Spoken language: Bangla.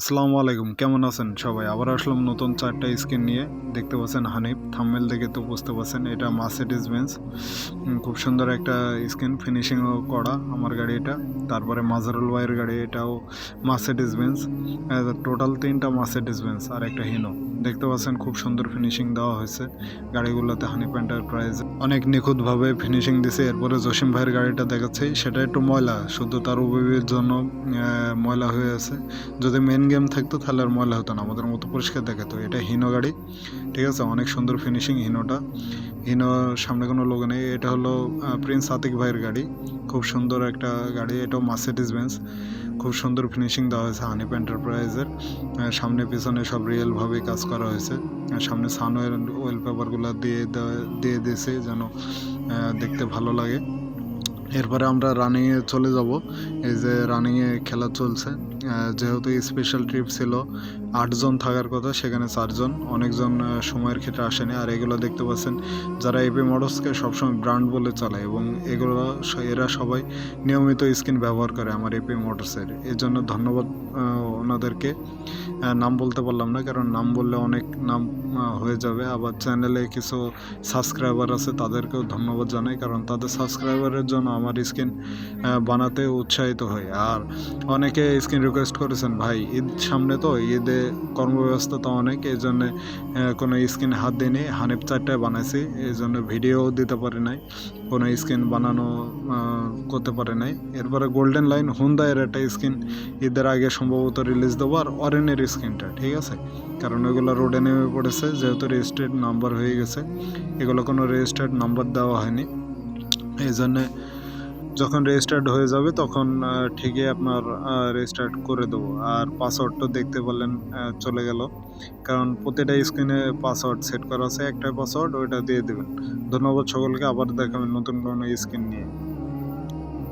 আসসালামু আলাইকুম, কেমন আছেন সবাই? আবার আসলাম নতুন চারটা স্ক্রিন নিয়ে। দেখতে পাচ্ছেন হানিফ থাম্মেল দেখে তো বুঝতে পারছেন, এটা মার্সিডিস বেঞ্চ। খুব সুন্দর একটা স্ক্রিন ফিনিশিংও করা আমার গাড়ি এটা। তারপরে মাজারুল ভাইয়ের গাড়ি, এটাও মার্সিডিস বেঞ্চ। টোটাল তিনটা মার্সিডিস বেঞ্চ, আর একটা হিনো। দেখতে পাচ্ছেন খুব সুন্দর ফিনিশিং দেওয়া হয়েছে। গাড়িগুলোতে হানিফ এন্টারপ্রাইজ অনেক নিখুঁতভাবে ফিনিশিং দিছে। এরপরে জসিম ভাইয়ের গাড়িটা দেখাচ্ছে। সেটা একটু ময়লা, শুধু তার উপবির জন্য ময়লা হয়ে আছে। যদি মেন গেম থাকতো তাহলে আর ময়লা হতো না। আমাদের মতো পরিষ্কার দেখাতো এটা হিনো গাড়ি, ঠিক আছে? অনেক সুন্দর ফিনিশিং হিনোটা। হিনো সামনে কোনো লোক নেই। এটা হলো প্রিন্স আতিক ভাইয়ের গাড়ি। খুব সুন্দর একটা গাড়ি। এটাও মার্সিডিজ বেঞ্চ খুব সুন্দর ফিনিশিং দেওয়া হয়েছে হানিপ এন্টারপ্রাইজের সামনে পিছনে সব রিয়েলভাবে কাজ করা হয়েছে। সামনে সানওয়ের ওয়েলপেপারগুলো দিয়ে দিয়ে দিয়েছে যেন দেখতে ভালো লাগে। এরপরে আমরা রানিংয়ে চলে যাব। এই যে রানিংয়ে খেলা চলছে। যেহেতু স্পেশাল ট্রিপ ছিল, আটজন থাকার কথা, সেখানে চারজন। অনেকজন সময়ের ক্ষেত্রে আসেনি। আর এগুলো দেখতে পাচ্ছেন, যারা এপি মোটরসকে সবসময় ব্র্যান্ড বলে চালায় এবং এগুলো এরা সবাই নিয়মিত স্কিন ব্যবহার করে আমার এপি মোটরসের এর জন্য ধন্যবাদ ওনাদেরকে। নাম বলতে পারলাম না, কারণ নাম বললে অনেক নাম হয়ে যাবে। আবার চ্যানেলে কিছু সাবস্ক্রাইবার আছে, তাদেরকেও ধন্যবাদ জানাই, কারণ তাদের সাবস্ক্রাইবারের জন্য আমার স্কিন বানাতে উৎসাহিত হই। আর অনেকে স্ক্রিন রিকোয়েস্ট করেছেন, ভাই, ঈদ সামনে তো, ঈদে কর্মব্যবস্থা তো অনেক, এই জন্য কোনো স্ক্রিন হাত দিইনি, হানিফ চারটায় বানাইছি, এই জন্য ভিডিও দিতে পারি নাই, কোনো স্ক্রিন বানানো করতে পারে নাই। এরপরে গোল্ডেন লাইন হুন্দায়ের একটা স্ক্রিন ঈদের আগে সম্ভবত রিলিজ দেবো, আর অরেনের স্ক্রিনটা ঠিক আছে? কারণ ওইগুলো রোডে নেমে পড়েছে, যেহেতু রেজিস্ট্রেড নাম্বার হয়ে গেছে, এগুলো কোনো রেজিস্টার্ড নাম্বার দেওয়া হয়নি। এই জন্যে যখন রেজিস্টার্ড হয়ে যাবে, তখন ঠিকই আপনার রেজিস্টার্ড করে দেবো। আর পাসওয়ার্ডটা দেখতে পারলেন চলে গেল। কারণ প্রতিটা স্ক্রিনে পাসওয়ার্ড সেট করা আছে একটা পাসওয়ার্ড ওইটা দিয়ে দেবেন। ধন্যবাদ সকলকে, আবার দেখাবেন নতুন কোনো স্ক্রিন নিয়ে।